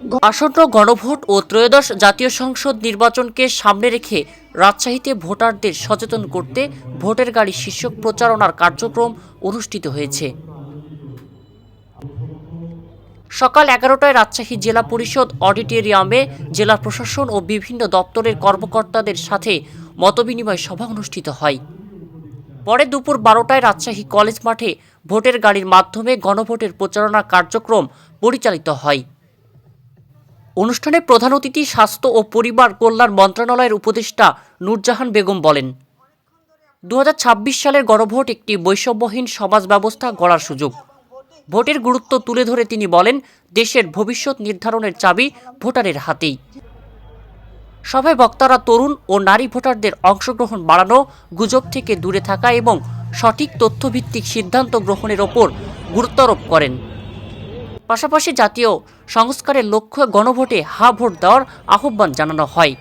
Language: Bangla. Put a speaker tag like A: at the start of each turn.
A: আসন্ন গণভোট ও ত্রয়োদশ জাতীয় সংসদ নির্বাচনকে সামনে রেখে রাজশাহীতে ভোটারদের সচেতন করতে ভোটের গাড়ি শীর্ষক প্রচারণার কার্যক্রম অনুষ্ঠিত হয়েছে। সকাল এগারোটায় রাজশাহী জেলা পরিষদ অডিটোরিয়ামে জেলা প্রশাসন ও বিভিন্ন দপ্তরের কর্মকর্তাদের সাথে মতবিনিময় সভা অনুষ্ঠিত হয়। পরে দুপুর বারোটায় রাজশাহী কলেজ মাঠে ভোটের গাড়ির মাধ্যমে গণভোটের প্রচারণা কার্যক্রম পরিচালিত হয়। অনুষ্ঠানে প্রধান অতিথি স্বাস্থ্য ও পরিবার কল্যাণ মন্ত্রণালয়ের উপদেষ্টা নূরজাহান বেগম বলেন দু হাজার ছাব্বিশ সালের গণভোট একটি বৈষম্যহীন সমাজ ব্যবস্থা গড়ার সুযোগ। ভোটের গুরুত্ব তুলে ধরে তিনি বলেন, দেশের ভবিষ্যৎ নির্ধারণের চাবি ভোটারের হাতেই। সভায় বক্তারা তরুণ ও নারী ভোটারদের অংশগ্রহণ বাড়ানো, গুজব থেকে দূরে থাকা এবং সঠিক তথ্যভিত্তিক সিদ্ধান্ত গ্রহণের ওপর গুরুত্বারোপ করেন। পাশাপাশি জাতীয় সংস্কারের লক্ষ্য গণভোটে হা ভোট দেওয়ার আহ্বান জানানো হয়।